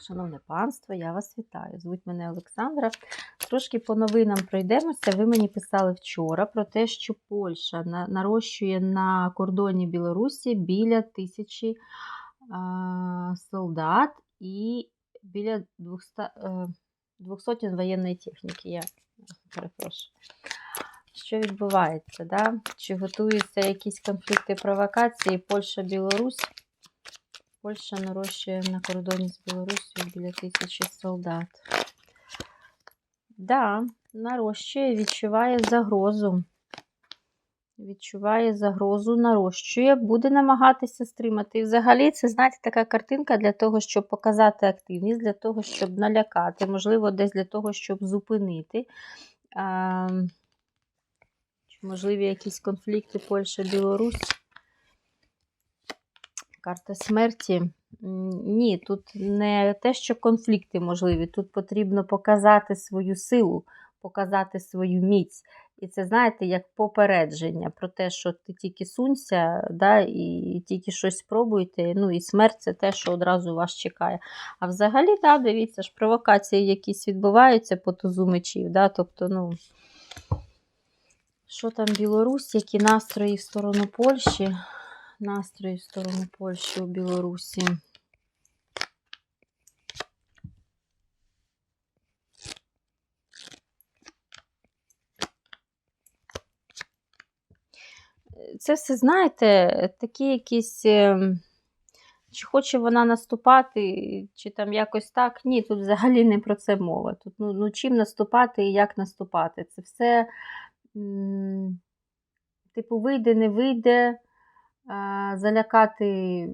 Шановне панство, я вас вітаю. Звуть мене Олександра. Трошки по новинам пройдемося. Ви мені писали вчора про те, що Польща нарощує на кордоні Білорусі біля тисячі солдат і біля 200, е, 200 воєнної техніки. Я перепрошую. Що відбувається? Да? Чи готуються якісь конфлікти провокації Польща-Білорусь? Польща нарощує на кордоні з Білорусією біля тисячі солдат. Да, нарощує, відчуває загрозу. Відчуває загрозу, нарощує, буде намагатися стримати. І взагалі, це, знаєте, така картинка для того, щоб показати активність, для того, щоб налякати, можливо, десь для того, щоб зупинити. А, можливі якісь конфлікти Польща-Білорусь. Карта смерті. Ні, тут не те, що конфлікти можливі. Тут потрібно показати свою силу, показати свою міць. І це, знаєте, як попередження про те, що ти тільки сунься, да, і тільки щось спробуйте. Ну і смерть це те, що одразу вас чекає. А взагалі, да, дивіться ж, провокації якісь відбуваються по тузу мечів. Да, тобто, ну, що там Білорусь, які настрої в сторону Польщі? Настрої в сторону Польщі у Білорусі. Це все, знаєте, такі якісь. ем, Чи хоче вона наступати, чи там якось так. Ні, тут взагалі не про це мова. Тут ну, ну чим наступати і як наступати. Це все, типу, вийде, не вийде, залякати,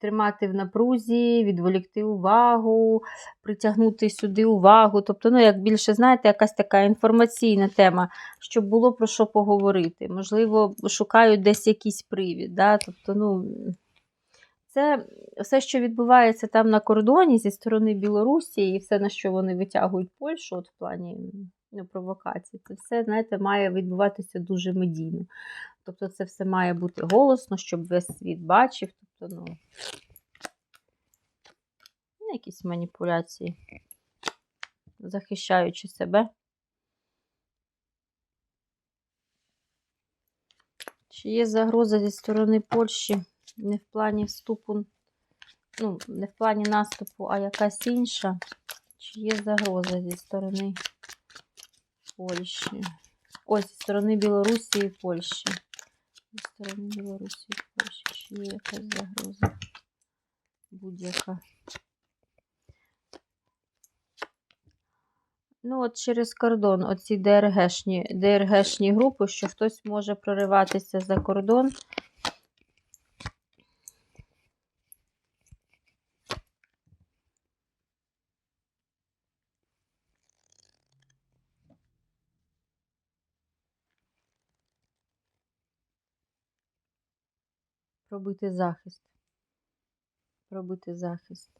тримати в напрузі, відволікти увагу, притягнути сюди увагу. Тобто, ну, як більше, знаєте, якась така інформаційна тема, щоб було про що поговорити. Можливо, шукають десь якийсь привід. Да? Тобто, ну. Це все, що відбувається там на кордоні зі сторони Білорусі, і все, на що вони витягують Польщу, от в плані ну, провокацій, це все, знаєте, має відбуватися дуже медійно. Тобто це все має бути голосно, щоб весь світ бачив. Тобто, ну, ну, якісь маніпуляції, захищаючи себе. Чи є загроза зі сторони Польщі? Не в плані вступу, ну, не в плані наступу, а якась інша. Чи є загроза зі сторони Польщі? Ось, зі сторони Білорусі і Польщі. Зі сторони Білорусі і Польщі. Чи є якась загроза? Будь-яка. Ну, от через кордон, оці ДРГшні, ДРГшні групи, що хтось може прориватися за кордон. Пробити захист. Пробити захист.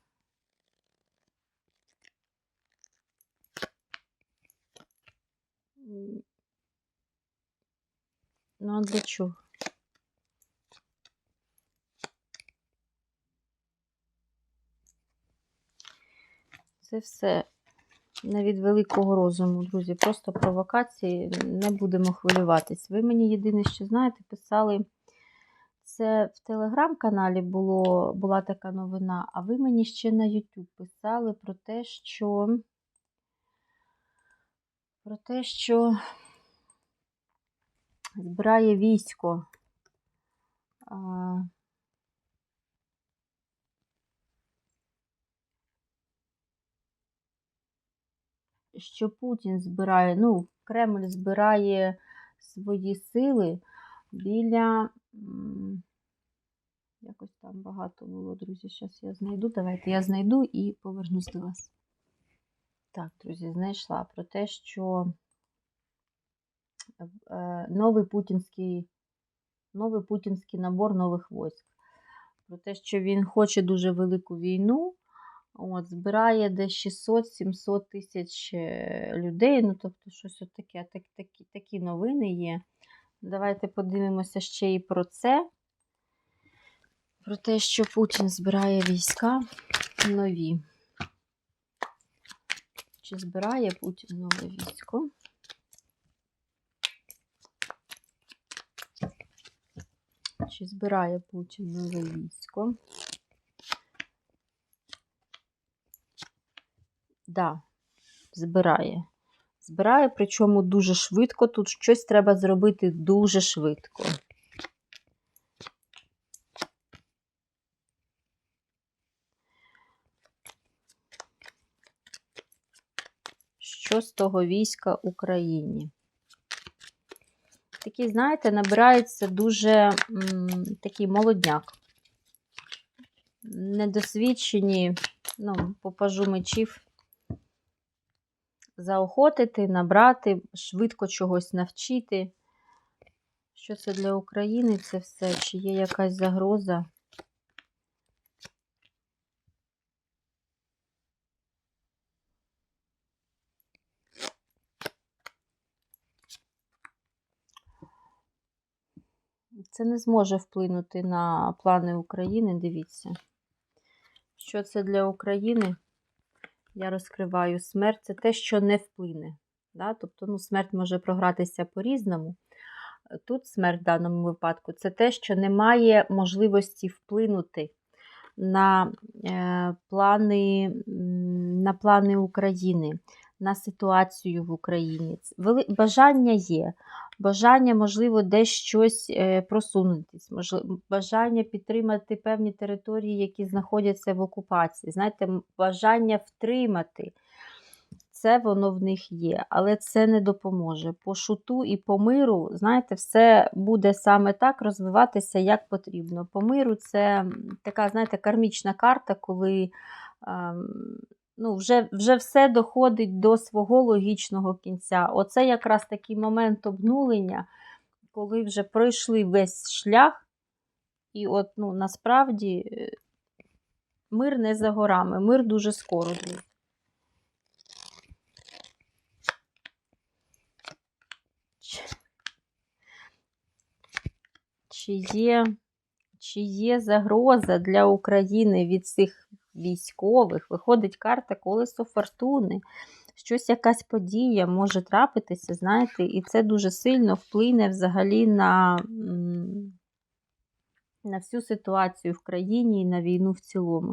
Ну, а для чого? Це все не від великого розуму, друзі. Просто провокації. Не будемо хвилюватись. Ви мені єдине, що знаєте, писали. Це в телеграм-каналі було, була така новина, а ви мені ще на YouTube писали про те, що про те, що збирає військо. А, що Путін збирає, ну, Кремль збирає свої сили біля. Якось там багато було, друзі. Зараз я знайду. Давайте я знайду і повернусь до вас. Так, друзі, знайшла про те, що е, новий путінський, новий путінський набор нових військ. Про те, що він хоче дуже велику війну. От, збирає десь 600-700 тисяч е, людей. Ну, тобто, щось от таке, так, такі, такі новини є. Давайте подивимося ще і про це. Про те, що Путін збирає війська нові. Чи збирає Путін нове військо? Чи збирає Путін нове військо? Да, збирає. Збирає, причому дуже швидко. Тут щось треба зробити дуже швидко. Що з того війська Україні? Такий, знаєте, набирається дуже м, такий молодняк. Недосвідчені, ну, попажу мечів, заохотити, набрати, швидко чогось навчити. Що це для України це все? Чи є якась загроза? Це не зможе вплинути на плани України, дивіться. Що це для України? Я розкриваю смерть. Це те, що не вплине. Да? Тобто, ну, смерть може програтися по-різному. Тут смерть в даному випадку це те, що немає можливості вплинути на е, плани, на плани України, на ситуацію в Україні. Бажання є. Бажання, можливо, десь щось е, просунутись, можливо, бажання підтримати певні території, які знаходяться в окупації. Знаєте, бажання втримати. Це воно в них є, але це не допоможе. По шуту і по миру, знаєте, все буде саме так розвиватися, як потрібно. По миру це така, знаєте, кармічна карта, коли ем, ну, вже, вже все доходить до свого логічного кінця. Оце якраз такий момент обнулення, коли вже пройшли весь шлях, і от ну, насправді е, мир не за горами, мир дуже скоро буде. Чи- є, чи є загроза для України від цих військових? Виходить карта колесо фортуни. Щось якась подія може трапитися, знаєте, і це дуже сильно вплине взагалі на, на всю ситуацію в країні і на війну в цілому.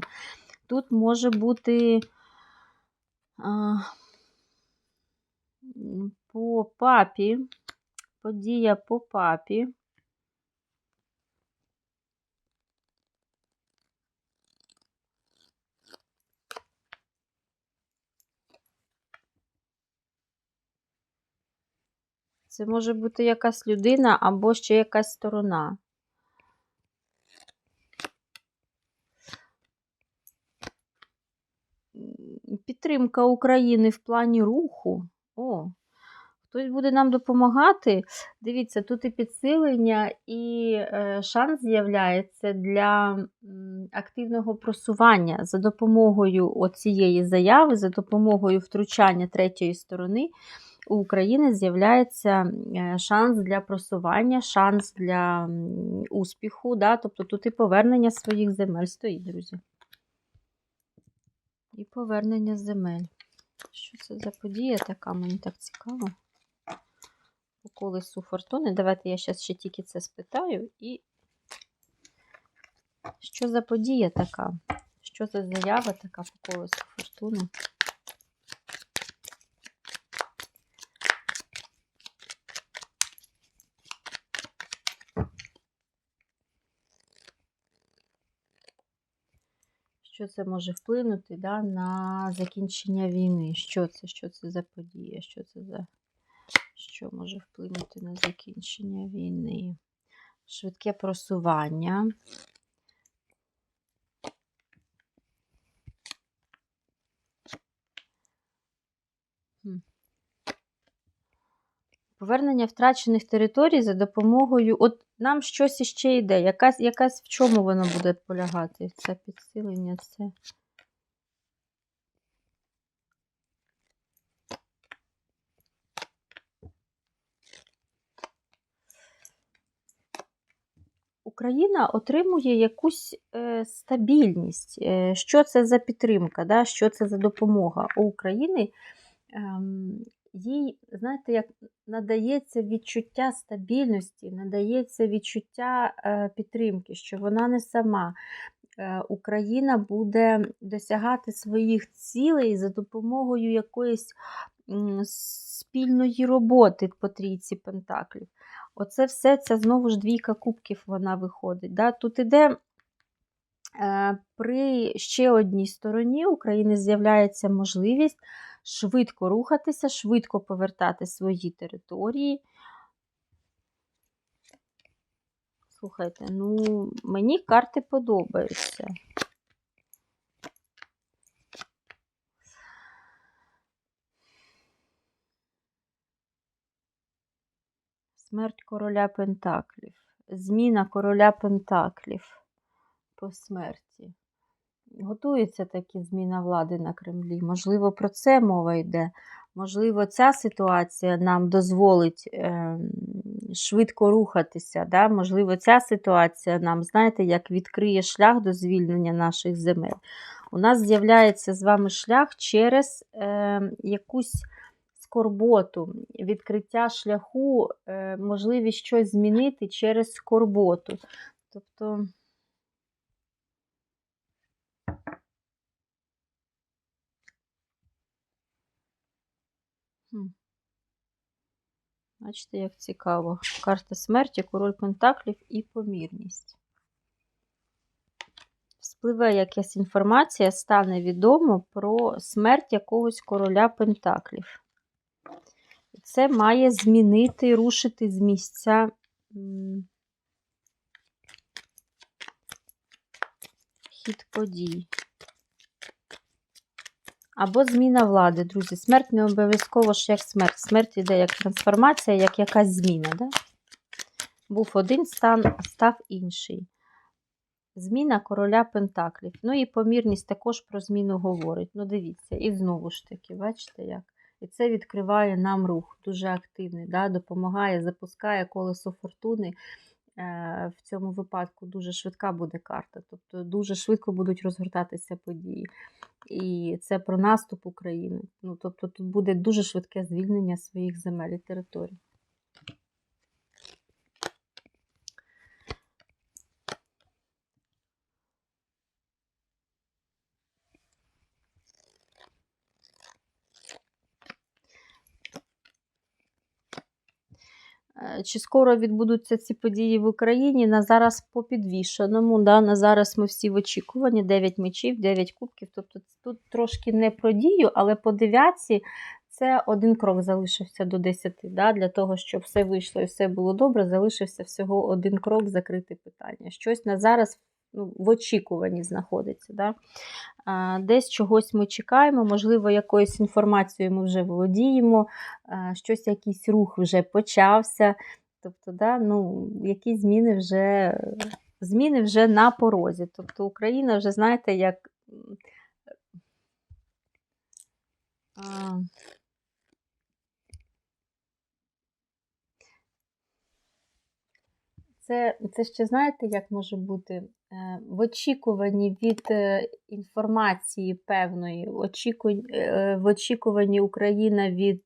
Тут може бути а, по папі, подія по папі. Це може бути якась людина або ще якась сторона. Підтримка України в плані руху. О, хтось буде нам допомагати. Дивіться, тут і підсилення, і е, шанс з'являється для активного просування за допомогою оцієї заяви, за допомогою втручання третьої сторони у України з'являється е, шанс для просування, шанс для успіху. Да? Тобто тут і повернення своїх земель стоїть, друзі. І повернення земель. Що це за подія така? Мені так цікаво. По колесу фортуни. Давайте я зараз ще тільки це спитаю. І що за подія така? Що за заява така по колесу фортуни? Що це може вплинути да, на закінчення війни? Що це? Що це за подія? Що це за що може вплинути на закінчення війни? Швидке просування. Повернення втрачених територій за допомогою. От нам щось іще йде. Якась, якась в чому воно буде полягати? Це підсилення, це. Україна отримує якусь е, стабільність. Е, що це за підтримка, да? що це за допомога у України? ем, їй, знаєте, як надається відчуття стабільності, надається відчуття е, підтримки, що вона не сама. Е, Україна буде досягати своїх цілей за допомогою якоїсь спільної роботи по трійці Пентаклів. Оце все, це знову ж двійка кубків вона виходить. Да? Тут іде е, при ще одній стороні України з'являється можливість швидко рухатися, швидко повертати свої території. Слухайте, ну, мені карти подобаються. Смерть короля Пентаклів. Зміна короля Пентаклів по смерті. Готується такі зміна влади на Кремлі. Можливо, про це мова йде. Можливо, ця ситуація нам дозволить е, швидко рухатися. Да? Можливо, ця ситуація нам, знаєте, як відкриє шлях до звільнення наших земель. У нас з'являється з вами шлях через е, якусь скорботу, відкриття шляху, е, можливість щось змінити через скорботу. Тобто. Бачите, як цікаво. Карта смерті, король пентаклів і помірність. Вспливе якась інформація, стане відомо про смерть якогось короля пентаклів. Це має змінити, рушити з місця. Хід подій. Або зміна влади, друзі. Смерть не обов'язково ж як смерть. Смерть йде як трансформація, як якась зміна. Да? Був один стан, став інший. Зміна короля Пентаклів. Ну і помірність також про зміну говорить. Ну, дивіться, і знову ж таки, бачите як? І це відкриває нам рух, дуже активний, да? допомагає, запускає колесо фортуни. Е, в цьому випадку дуже швидка буде карта, тобто дуже швидко будуть розгортатися події. І це про наступ України. Ну, Тобто тут буде дуже швидке звільнення своїх земель і територій. Чи скоро відбудуться ці події в Україні? На зараз по підвішеному. Да? На зараз ми всі в очікуванні 9 мечів, 9 кубків. Тобто тут трошки не про дію, але по дев'ятці це один крок залишився до 10. Да? Для того, щоб все вийшло і все було добре, залишився всього один крок закрити питання. Щось на зараз ну, в очікуванні знаходиться. Да? Десь чогось ми чекаємо, можливо, якоюсь інформацією ми вже володіємо, щось, якийсь рух вже почався. Тобто, да, ну, якісь зміни вже зміни вже на порозі. Тобто Україна вже, знаєте, як. Це це ще знаєте, як може бути? Е, в очікуванні від е, інформації певної, е, в очікуванні Україна від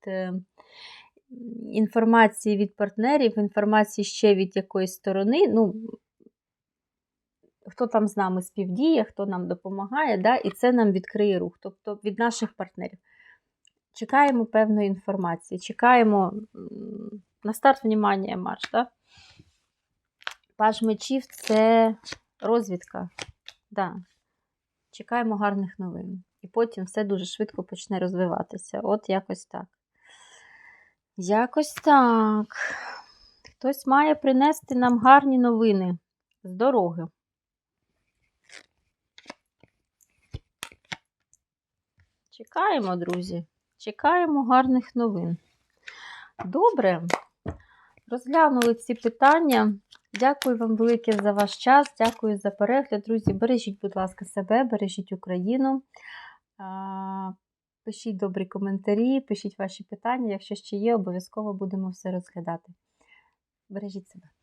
інформації від партнерів, інформації ще від якоїсь сторони. ну, Хто там з нами співдіє, хто нам допомагає, да, і це нам відкриє рух, тобто від наших партнерів. Чекаємо певної інформації, чекаємо на старт, внимання, марш. Да? Паж мечів це розвідка. Да. Чекаємо гарних новин. І потім все дуже швидко почне розвиватися. От якось так. Якось так. Хтось має принести нам гарні новини з дороги. Чекаємо, друзі. Чекаємо гарних новин. Добре. Розглянули ці питання. Дякую вам велике за ваш час, дякую за перегляд. Друзі, бережіть, будь ласка, себе, бережіть Україну. Пишіть добрі коментарі, пишіть ваші питання. Якщо ще є, обов'язково будемо все розглядати. Бережіть себе.